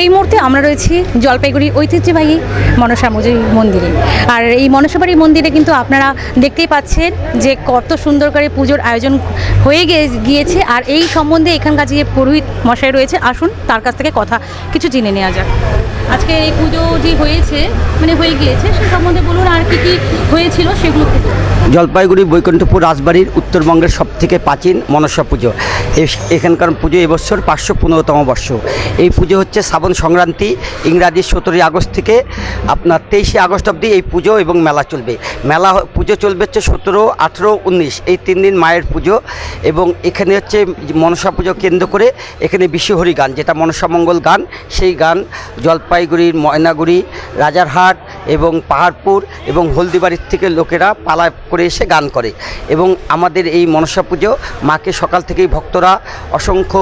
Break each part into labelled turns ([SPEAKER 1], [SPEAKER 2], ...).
[SPEAKER 1] এই মুহূর্তে আমরা রয়েছি জলপাইগুড়ি ঐতিহ্যবাহী মনসা মজুরি মন্দিরে। আর এই মনসাবাড়ি মন্দিরে কিন্তু আপনারা দেখতেই পাচ্ছেন যে কত সুন্দর করে পুজোর আয়োজন হয়ে গিয়েছে। আর এই সম্বন্ধে এখানকার যে পুরোহিত মশাই রয়েছে, আসুন তার কাছ থেকে কথা কিছু জেনে নেওয়া যাক। আজকে এই পুজো যে হয়েছে মানে হয়ে গিয়েছে, সে সম্বন্ধে বলুন আর কি কি হয়েছিল সেগুলো
[SPEAKER 2] জলপাইগুড়ি, বৈকুণ্ঠপুর, রাজবাড়ির উত্তরবঙ্গের সবথেকে প্রাচীন মনসা পুজো। এখানকার পুজো এবছর পাঁচশো পনেরোতম বর্ষ। এই পুজো হচ্ছে শ্রাবণ সংক্রান্তি, ইংরাজি সতেরোই আগস্ট থেকে আপনার তেইশে আগস্ট অবধি এই পুজো এবং মেলা চলবে। মেলা পুজো চলবে হচ্ছে সতেরো, আঠেরো, উনিশ। এই তিন দিন মায়ের পুজো এবং এখানে হচ্ছে মনসা পুজো কেন্দ্র করে এখানে বিশ্বহরি গান, যেটা মনসা মঙ্গল গান, সেই গান জলপাইগুড়ির ময়নাগুড়ি, রাজারহাট এবং পাহাড়পুর এবং হলদিবাড়ির থেকে লোকেরা পালা করে এসে গান করে এবং আমাদের এই মনসা পুজো মাকে সকাল থেকেই ভক্তরা অসংখ্য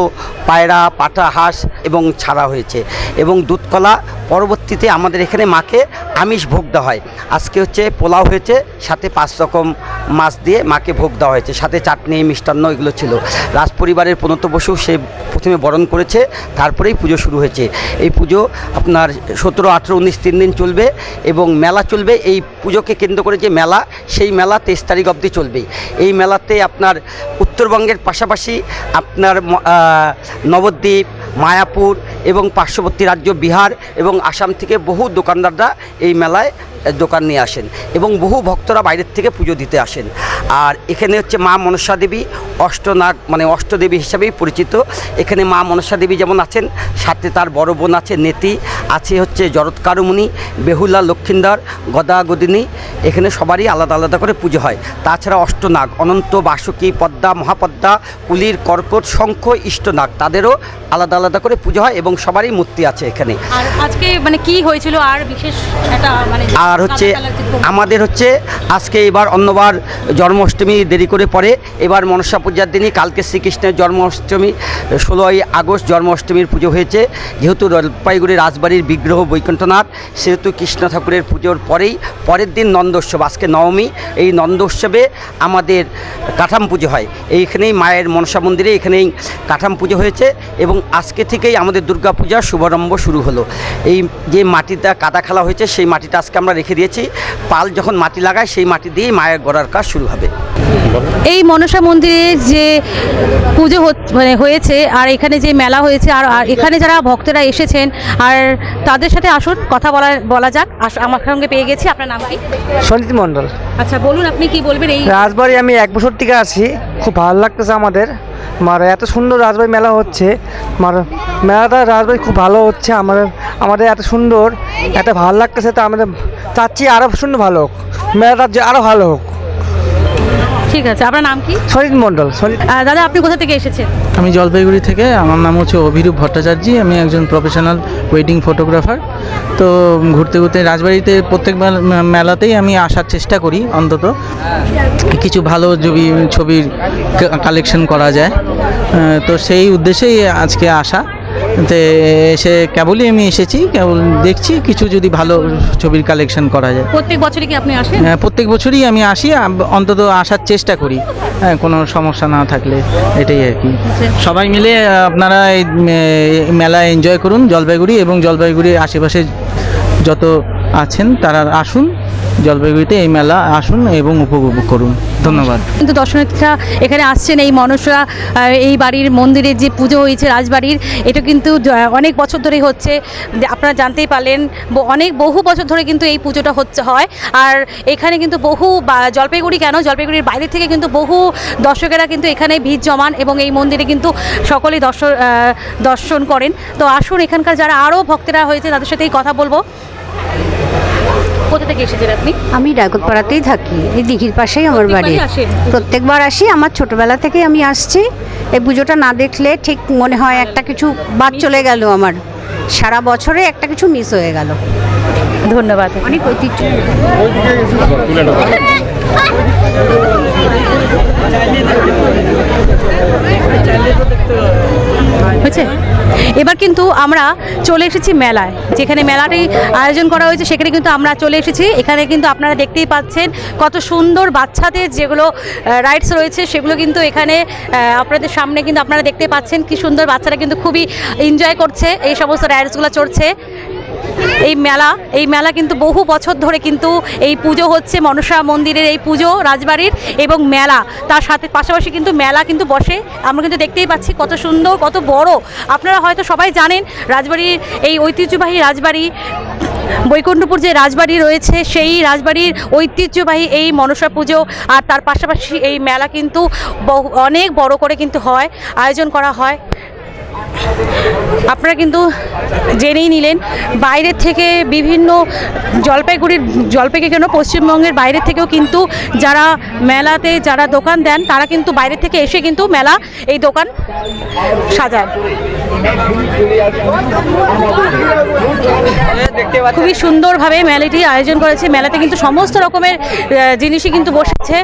[SPEAKER 2] পায়রা পাটা হাঁস এবং ছাড়া হয়েছে এবং দুধকলা পরবর্তীতে আমাদের এখানে মাকে আমিষ ভোগ দেওয়া হয়। আজকে হচ্ছে পোলাও হয়েছে, সাথে পাঁচ রকম মাছ দিয়ে মাকে ভোগ দেওয়া হয়েছে। সাথে চাটনি, মিষ্টান্ন এগুলো ছিল। রাজ পরিবারের প্রণত বসু সে প্রথমে বরণ করেছে, তারপরেই পুজো শুরু হয়েছে। এই পুজো আপনার সতেরো, আঠেরো, উনিশ, তিন দিন চলবে এবং মেলা চলবে। এই পুজোকে কেন্দ্র করে যে মেলা, সেই মেলা তেইশ তারিখ অবধি চলবে। এই মেলাতে আপনার উত্তরবঙ্গের পাশাপাশি আপনার নবদ্বীপ, মায়াপুর এবং পার্শ্ববর্তী রাজ্য বিহার এবং আসাম থেকে বহু দোকানদাররা এই মেলায় দোকান নিয়ে আসেন এবং বহু ভক্তরা বাইরের থেকে পুজো দিতে আসেন। আর এখানে হচ্ছে মা মনসা দেবী, অষ্টনাগ মানে অষ্টদেবী হিসাবেই পরিচিত। এখানে মা মনসা দেবী যেমন আছেন, সাথে তার বড় বোন আছে নেতি, আছে হচ্ছে জরৎকারুমণি বেহুলা লক্ষিন্দার, গদা গদিনী। এখানে সবারই আলাদা আলাদা করে পুজো হয়। তাছাড়া অষ্টনাগ, অনন্ত, বাসুকী, পদ্মা, মহাপদ্মা, কুলির, কর্কট, শঙ্খ, ইষ্টনাগ, তাদেরও আলাদা আলাদা করে পুজো হয় এবং সবারই মূর্তি আছে এখানে।
[SPEAKER 1] আর আজকে মানে কি হয়েছিল আর বিশেষ একটা মানে
[SPEAKER 2] আর হচ্ছে? আমাদের হচ্ছে আজকে এবার অন্যবার জন্মাষ্টমী দেরি করে পড়ে। এবার মনসা পূজার দিনই কালকে শ্রীকৃষ্ণের জন্মাষ্টমী ষোলোই আগস্ট জন্মাষ্টমীর পুজো হয়েছে। যেহেতু জলপাইগুড়ি রাজবাড়ির বিগ্রহ বৈকুণ্ঠনাথ সেহেতু কৃষ্ণ ঠাকুরের পুজোর পরেই পরের দিন নন্দোৎসব আজকে নবমী। এই নন্দোৎসবে আমাদের কাঠাম পুজো হয়। এইখানেই মায়ের মনসা মন্দিরে এখানেই কাঠাম পুজো হয়েছে এবং আজকে থেকেই আমাদের দুর্গা পূজার শুভারম্ভ শুরু হলো। এই যে মাটিটা কাদা খেলা হয়েছে সেই মাটিটা আজকে আমরা রেখে দিয়েছি। পাল যখন মাটি লাগায় সেই মাটি দিয়েই মায়ের গড়ার কাজ শুরু হবে।
[SPEAKER 1] এই মনসা মন্দিরে যে পুজো মানে হয়েছে আর এখানে যে মেলা হয়েছে আর আর এখানে যারা ভক্তরা এসেছেন আর তাদের সাথে আসুন কথা বলা বলা যাক। আমার সঙ্গে পেয়ে গেছি আপনার নাম কি?
[SPEAKER 3] সঞ্জিত মণ্ডল।
[SPEAKER 1] আচ্ছা বলুন আপনি কি বলবেন এই
[SPEAKER 3] রাজবাড়ি আমি এক বছর থেকে আছি খুব ভালো লাগতেছে আমাদের। মার এত সুন্দর রাজবাড়ি মেলা হচ্ছে মার মেলাটা রাজবাড়ি খুব ভালো হচ্ছে আমাদের আমাদের এত সুন্দর এত ভালো লাগতেছে তো আমাদের চাচ্ছি আরও সুন্দর ভালো হোক। মেলাটা যে আরও ভালো হোক।
[SPEAKER 1] ঠিক আছে আপনার নাম কি?
[SPEAKER 3] সঞ্জিত মণ্ডল
[SPEAKER 1] দাদা আপনি কোথা থেকে এসেছেন?
[SPEAKER 4] আমি জলপাইগুড়ি থেকে আমার নাম হচ্ছে অভিরূপ ভট্টাচার্য আমি একজন প্রফেশনাল ওয়েডিং ফটোগ্রাফার তো ঘুরতে ঘুরতে রাজবাড়িতে প্রত্যেক মেলাতেই আমি আসার চেষ্টা করি অন্তত। কিছু ভালো ছবি ছবির কালেকশন করা যায়। তো সেই উদ্দেশ্যেই আজকে আসা। তো এসে কেবলই আমি এসেছি কেবল দেখছি কিছু যদি ভালো ছবির কালেকশন করা যায়।
[SPEAKER 1] প্রত্যেক বছরই কি আপনি আসেন?
[SPEAKER 4] হ্যাঁ, প্রত্যেক বছরই আমি আসি অন্তত আসার চেষ্টা করি। হ্যাঁ কোনো সমস্যা না থাকলে এটাই আর কি। সবাই মিলে আপনারা এই মেলা এনজয় করুন জলপাইগুড়ি এবং জলপাইগুড়ির আশেপাশে যত আছেন তারা আসুন। জলপাইগুড়িতে এই মেলা আসুন এবং উপভোগ করুন। ধন্যবাদ।
[SPEAKER 1] কিন্তু দর্শনার্থীরা এখানে আসছেন এই মনসা এই বাড়ির মন্দিরের যে পুজো হয়েছে রাজবাড়ির, এটা কিন্তু অনেক বছর ধরে হচ্ছে। আপনারা জানতেই পারলেন অনেক, বহু বছর ধরে কিন্তু এই পুজোটা হচ্ছে, হয়। আর এখানে কিন্তু বহু জলপাইগুড়ি কেন? জলপাইগুড়ির বাইরে থেকে কিন্তু বহু দর্শকেরা কিন্তু এখানে ভিড় জমান এবং এই মন্দিরে কিন্তু সকলেই দর্শন দর্শন করেন। তো আসুন, এখানকার যারা আরও ভক্তেরা হয়েছে, তাদের সাথেই কথা বলব। কোথা থেকে এসেছেন আপনি?
[SPEAKER 5] আমি ডাকতপাড়াতেই থাকি এই দিঘির পাশেই আমার বাড়ি। প্রত্যেকবার আসি আমার ছোটবেলা থেকে আমি আসছি। এই পুজোটা না দেখলে ঠিক মনে হয় একটা কিছু বাদ চলে গেল আমার। সারা বছরে একটা কিছু মিস হয়ে গেল।
[SPEAKER 1] ধন্যবাদ।
[SPEAKER 5] অনেক ঐতিহ্য।
[SPEAKER 1] এবার কিন্তু আমরা চলে এসেছি মেলায়, যেখানে মেলাটি আয়োজন করা হয়েছে, সেখানে কিন্তু আমরা চলে এসেছি। এখানে কিন্তু আপনারা দেখতেই পাচ্ছেন কত সুন্দর বাচ্চাদের যেগুলো রাইডস রয়েছে, সেগুলো কিন্তু এখানে আপনাদের সামনে কিন্তু আপনারা দেখতে পাচ্ছেন কি সুন্দর বাচ্চারা কিন্তু খুবই এনজয় করছে। এই সমস্ত রাইডসগুলো চড়ছে। এই মেলা এই মেলা কিন্তু বহু বছর ধরে কিন্তু এই পুজো হচ্ছে মনসা মন্দিরের এই পুজো রাজবাড়ির এবং মেলা। তার সাথে পাশাপাশি কিন্তু মেলা কিন্তু বসে। আমরা কিন্তু দেখতেই পাচ্ছি কত সুন্দর, কত বড়। আপনারা হয়তো সবাই জানেন, রাজবাড়ির এই ঐতিহ্যবাহী রাজবাড়ি, বৈকুণ্ঠপুর যে রাজবাড়ি রয়েছে, সেই রাজবাড়ির ঐতিহ্যবাহী এই মনসা পুজো আর তার পাশাপাশি এই মেলা কিন্তু অনেক বড় করে কিন্তু হয়, আয়োজন করা হয়। আপনারা কিন্তু জেনেই নিলেন, বাইরের থেকে বিভিন্ন জলপাইগুড়ির, জলপাইগুড়ি কেন, পশ্চিমবঙ্গের বাইরে থেকেও কিন্তু যারা মেলাতে যারা দোকান দেন, তারা কিন্তু বাইরে থেকে এসে কিন্তু মেলা এই দোকান সাজান খুবই সুন্দরভাবে মেলাটি আয়োজন করেছে। মেলাতে কিন্তু সমস্ত রকমের জিনিসই কিন্তু বসেছে।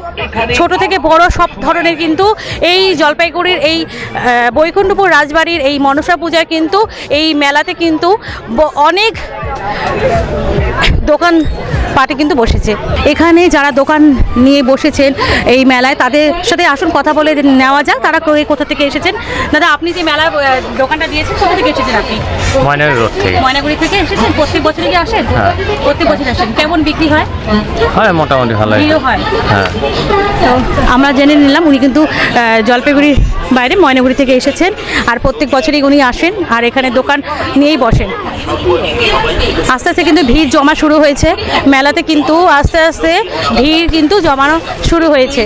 [SPEAKER 1] ছোট থেকে বড় সব ধরনের কিন্তু এই জলপাইগুড়ির এই বৈকুণ্ঠপুর রাজবাড়ির এই মনসা পূজার কিন্তু এই মেলাতে কিন্তু অনেক দোকান পাটে কিন্তু বসেছে। এখানে যারা দোকান নিয়ে বসেছেন এই মেলায় তাদের সাথে আসুন কথা বলে নেওয়া যাক তারা কোথা থেকে এসেছেন। দাদা আপনি যে মেলার দোকানটা দিয়েছেন কোথা থেকে এসেছেন আপনি?
[SPEAKER 6] ময়নার রোড থেকে।
[SPEAKER 1] ময়নাগুড়ি থেকে এসেছেন? প্রত্যেক বছরই কি আসেন?
[SPEAKER 6] হ্যাঁ।
[SPEAKER 1] প্রত্যেক বছর আসেন। কেমন বিক্রি হয়?
[SPEAKER 6] হয় মোটামুটি ভালো
[SPEAKER 1] হয়।
[SPEAKER 6] হ্যাঁ।
[SPEAKER 1] তো আমরা জেনে নিলাম উনি কিন্তু আহ, জলপাইগুড়ির বাইরে ময়নাগুড়ি থেকে এসেছেন আর প্রত্যেক বছরই উনি আসেন আর এখানে দোকান নিয়েই বসেন। আস্তে আস্তে কিন্তু ভিড় জমা শুরু হয়েছে। মেলাতে কিন্তু আস্তে আস্তে ভিড় কিন্তু জমানো শুরু হয়েছে।